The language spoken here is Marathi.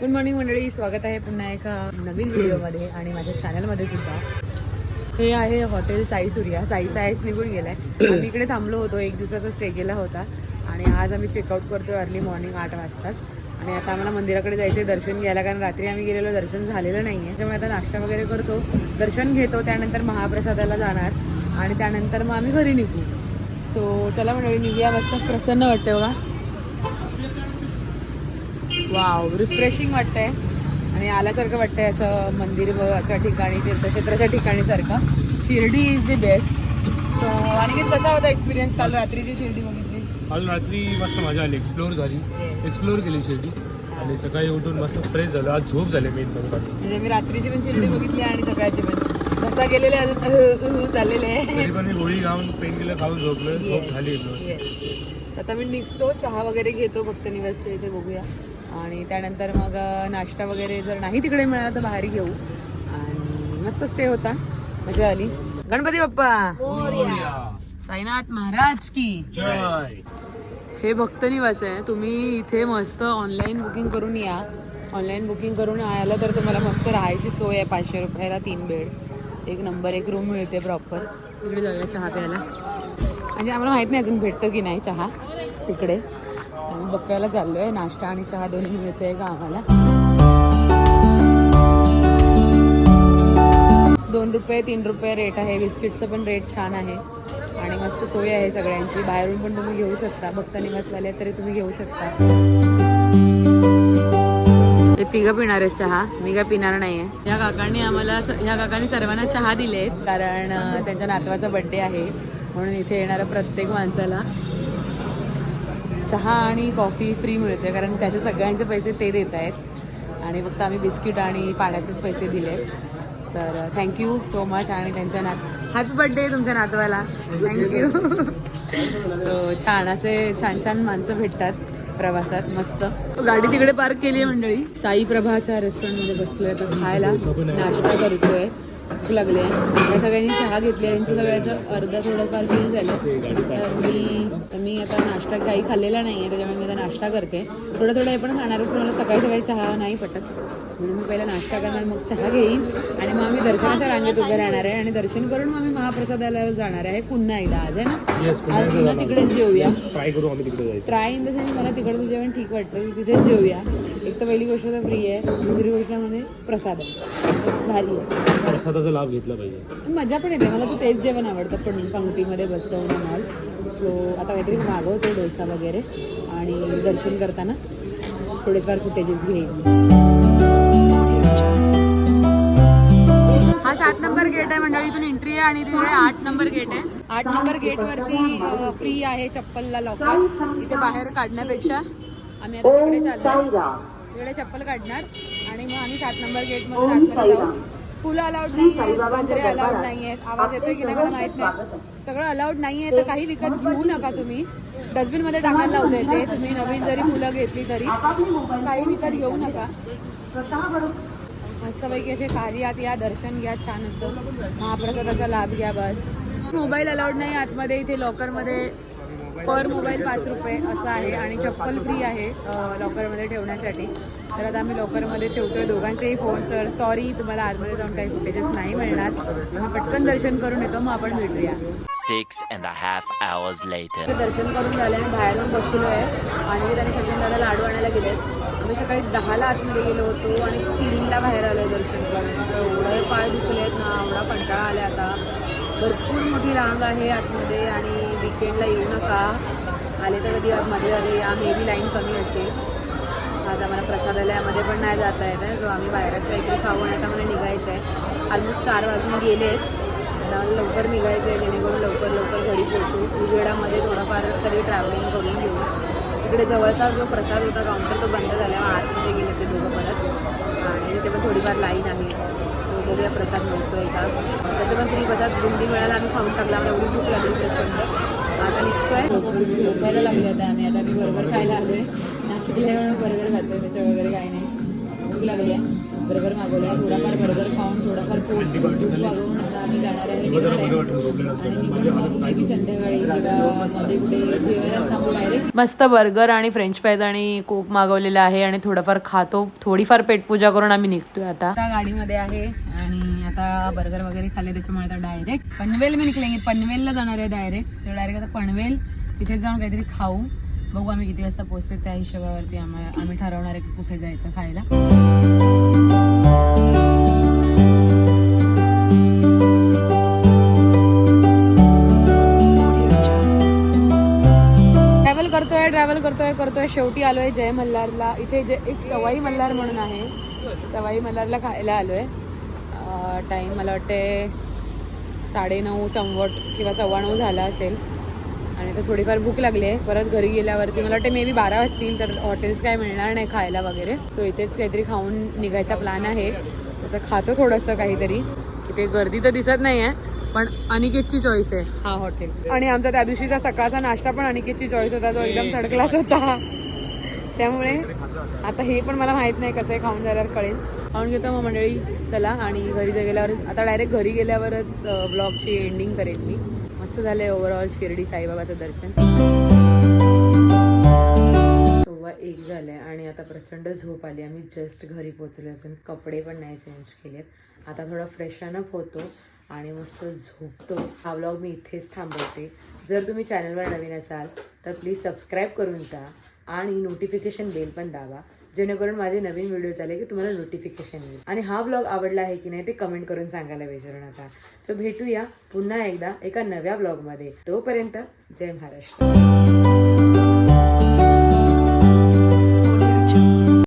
गुड मॉर्निंग मंडळी. स्वागत आहे पुन्हा एका नवीन व्हिडिओमध्ये आणि माझ्या चॅनलमध्ये सुद्धा. हे आहे हॉटेल साई सूर्या. साईचा आईस निघून गेलाय. आम्ही इकडे थांबलो होतो. एक दिवसाचा स्टे केला होता. आणि आज आम्ही चेकआउट करतो अर्ली मॉर्निंग आठ वाजताच. आणि आता आम्हाला मंदिराकडे जायचं दर्शन घ्यायला कारण रात्री आम्ही गेलेलो दर्शन झालेलं नाही आहे त्यामुळे आता नाश्ता वगैरे करतो. दर्शन घेतो. त्यानंतर महाप्रसादाला जाणार. आणि त्यानंतर मग आम्ही घरी निघू. सो चला मंडळी निघूया. मस्त प्रसन्न वाटते बघा. वाव रिफ्रेशिंग वाटतंय. आणि आल्यासारखं वाटतंय असं मंदिर च्या ठिकाणी तीर्थक्षेत्राच्या ठिकाणी सारखं. Shirdi is the best so आणि कसा होता एक्सपिरियन्स काल रात्रीची शिर्डी बघितलीस? काल रात्री मस्त मजा आली एक्सप्लोर झाली. एक्सप्लोर केली शेती आणि सकाळी उठून मस्त फ्रेश झालं. आज झोप झाले मेन म्हणजे म्हणजे मी रात्रीची पण शिर्डी बघितली आणि सकाळची पण. कसा गेलेले अजून चाललेले. आहे तरी पण मी गोळी खाऊन पेन किलर खाऊन झोपलो झोप झाली. आता मी निघतो चहा वगैरे घेतो फक्त निवासच्या इथे बघूया. आणि त्यानंतर मग नाश्ता वगैरे जर नाही तिकडे मिळाला तर बाहेर घेऊ. आणि मस्त स्टे होता. मजा आली. गणपती बाप्पा! साईनाथ महाराज की. हे भक्त निवास आहे. तुम्ही इथे मस्त ऑनलाईन बुकिंग करून या. ऑनलाईन बुकिंग करून आलं तर तुम्हाला मस्त राहायची सोय आहे. पाचशे रुपयाला तीन बेड एक नंबर एक रूम मिळते प्रॉपर तिकडे जाऊया चहा प्यायला. म्हणजे आम्हाला माहीत नाही अजून भेटतो की नाही चहा. तिकडे. बघायला चाललो आहे नाश्ता आणि चहा दोन्ही मिळतोय का आम्हाला दोन रुपये तीन रुपये रेट आहे. बिस्किटचं पण रेट छान आहे. आणि मस्त सोय आहे सगळ्यांची. बाहेरून पण तुम्ही घेऊ शकता. भक्त निवासवाले तरी तुम्ही घेऊ शकता. ते तिघं पिणार आहेत चहा. मी काय पिणार नाहीये. ह्या काकांनी आम्हाला स- ह्या काकांनी सर्वांना चहा दिलेत. कारण त्यांच्या नातवाचा बर्थडे आहे. म्हणून इथे येणाऱ्या प्रत्येक माणसाला चहा आणि कॉफी फ्री मिळते कारण त्याचे सगळ्यांचे पैसे ते देत आहेत आणि फक्त आम्ही बिस्किट आणि पाण्याचेच पैसे दिले तर थँक्यू सो मच आणि त्यांच्या नात हॅपी बर्थडे तुमच्या नातवाला. थँक्यू सो छान असे छान छान माणसं भेटतात प्रवासात मस्त. गाडी तिकडे पार्क केली आहे मंडळी. साई प्रभाच्या रेस्टॉरंटमध्ये बसलोय तर खायला. नाश्ता करतोय. भूक लागले. या सगळ्यांनी चहा घेतली यांचं सगळ्याचं अर्धा थोडंफार फील झालं. तर मी मी आता नाश्ता काही खाल्लेला नाही आहे त्याच्यामुळे मी आता नाश्ता करते. थोडं थोडं हे पण खाणार मला सकाळी सकाळी चहा नाही पटत. म्हणून मी पहिला नाश्ता करणार मग चहा घेईन. आणि मग आम्ही दर्शनाच्या रांगेत उभे राहणार आहे. आणि दर्शन करून मग आम्ही महाप्रसादाला जाणार आहे. पुन्हा एकदा आज आहे ना? आज पुन्हा. तिकडेच जेऊया. ट्राय करू आम्ही तिकडे ट्राय इन द सेन्स मला तिकडचं जेवण ठीक वाटतं. की तिथेच जेऊया. एक तर पहिली गोष्ट तर फ्री आहे. दुसरी गोष्ट म्हणजे प्रसाद आहे. भारी आहे. प्रसादाचा लाभ घेतला पाहिजे. मजा पण येते. मला तर तेच जेवण आवडतं. पण पंक्तीमध्ये बसवून मॉल सो आता काहीतरी मागवते डोसा वगैरे. आणि दर्शन करताना थोडेफार फुटेजेस घेईन. सात नंबर गेट आहे मंडळीतून एंट्री आहे आणि तिकडे आठ नंबर गेट आहे. आठ नंबर गेट वरती फ्री आहे चप्पलला लॉकर तिथे बाहेर काढण्यापेक्षा आम्ही आता तिकडे चाललो तिकडे चप्पल काढणार आणि मग आम्ही सात नंबर गेटमध्ये आतमध्ये जाऊ. फुलं अलाउड नाही आहेत गजरे अलाउड नाही आहेत आवाज येतोय की नाही मला माहीत नाही. सगळं अलाउड नाही आहे तर काही विकत घेऊ नका तुम्ही. डस्टबिनमध्ये टाकायला लावले ते तुम्ही नवीन जरी फुलं घेतली तरी काही विकत घेऊ नका. मस्तपैकी असे खाली आत या दर्शन घ्या छान असं महाप्रसादाचा लाभ घ्या बस. मोबाईल अलाउड नाही आतमध्ये इथे लॉकरमध्ये पर मोबाईल पाच रुपये असं आहे आणि चप्पल फ्री आहे लॉकरमध्ये ठेवण्यासाठी. तर आता आम्ही लॉकरमध्ये ठेवतोय दोघांचेही फोन तर सॉरी तुम्हाला आतमध्ये जाऊन काही फुटेजेस नाही मिळणार. आम्ही पटकन दर्शन करून येतो मग आपण भेटूया. Six and a half hours later. दर्शन करून झाले आम्ही बाहेर जाऊन बसलो आहे आणि त्याने सचिन दादा लाडू आणायला गेले आम्ही सकाळी दहाला आतमध्ये गेलो होतो आणि तीनला बाहेर आलो आहे दर्शन करून. एवढे पाय आहेत ना एवढा कंटाळा आला आता. भरपूर मोठी रांग आहे आतमध्ये आणि विकेंडला येऊ नका. आले तर कधी मध्ये आले या मे बी लाईन कमी असेल. आज आम्हाला प्रसादालयामध्ये पण नाही जाता येत आहे आम्ही बाहेरच काहीतरी खाऊ आणि आता मला निघायचं आहे ऑलमोस्ट चार वाजून गेलेत. आता लवकर निघायचं आहे जेणेकरून लवकर लवकर घरी पोहोचू. उजेडामध्ये थोडंफार तरी ट्रॅव्हलिंग करून घेऊ. तिकडे जवळचा जो प्रसाद होता काउंटर तो बंद झाला आतमध्ये गेले ते दोघं परत. आणि तिथे पण थोडीफार लाईन आहे. तो बघूया प्रसाद मिळतोय का? त्याचं पण फ्री प्रसाद बुंदी मिळाला आम्ही खाऊन टाकला. आम्हाला एवढी भूक लागली प्रचंड. आता निघतोय. झोपायला लागले आता आम्ही. आता मी बर्गर खायला आलोय. नाशिकला बर्गर खातोय. मिसळ वगैरे काही नाही. भूक लागली आहे. बर्गर मागवलाय. थोडाफार बर्गर खाऊन थोडाफार पोट भूक आम्ही जाणार आहे निघणार आहे आणि निघून मग मे बी संध्याकाळी किंवा मध्ये कुठे थांबू डायरेक्ट मस्त बर्गर आणि फ्रेंच फ्राईज आणि कोक मागवलेला आहे आणि थोडंफार खातो. थोडीफार पेटपूजा करून आम्ही निघतोय आता. आता गाडीमध्ये आहे आणि आता बर्गर वगैरे खाल्ले त्याच्यामुळे आता डायरेक्ट पनवेल मी निघलेंगे पनवेलला जाणार आहे डायरेक्ट तर डायरेक्ट आता पनवेल. तिथे जाऊन काहीतरी खाऊ. बघू आम्ही किती वाजता पोहोचतो त्या हिशोबावरती आम्हाला आम्ही ठरवणार आहे की कुठे जायचं खायला. शेवटी आलो शेवटी आलोय जय मल्हारला. इथे जे एक सवाई मल्हार म्हणून आहे. सवाई मल्हारला खायला आलोय. टाईम मला वाटते साडेनऊ संवट किंवा सव्वा नऊ झाला असेल. आणि आता थोडीफार भूक लागली आहे. परत घरी गेल्यावरती मला वाटते मे बी बारा वाजतील तर हॉटेल्स काय मिळणार नाही खायला वगैरे. सो इथेच काहीतरी खाऊन निघायचा प्लॅन आहे. आता खातो थोडंसं काहीतरी. इथे गर्दी तर दिसत नाही आहे पण अनिकेतची चॉईस आहे. हा हॉटेल आणि आमचा त्या दिवशीचा सकाळचा नाश्ता पण अनिकेतची चॉईस होता जो एकदम थर्ड क्लास होता. त्यामुळे आता हे पण मला माहीत नाही कसं आहे खाऊन झाल्यावर कळेल. खाऊन घेतो मग मंडळी चला. आणि घरी गेल्यावर आता डायरेक्ट घरी गेल्यावरच ब्लॉगची एंडिंग करेन मी. मस्त झालंय ओव्हरऑल शिर्डी साईबाबाचं दर्शन. सव्वा एक झालंय आणि आता प्रचंड झोप आली. आम्ही जस्ट घरी पोचलो असून कपडे पण नाही चेंज केलेत. आता थोडं फ्रेशन अप होतो. आणि मस्त झोपतो. हा व्लॉग मी इथेच थांबवते. जर तुम्ही चॅनलवर नवीन असाल तर प्लीज सबस्क्राईब करून जा आणि नोटिफिकेशन बेल पण दाबा. जेणेकरून माझे नवीन व्हिडिओ आले की तुम्हाला नोटिफिकेशन येईल. आणि हा ब्लॉग आवडला आहे की नाही ते कमेंट करून सांगायला विसरू नका. सो भेटूया पुन्हा एकदा एका नव्या ब्लॉगमध्ये तोपर्यंत जय महाराष्ट्र.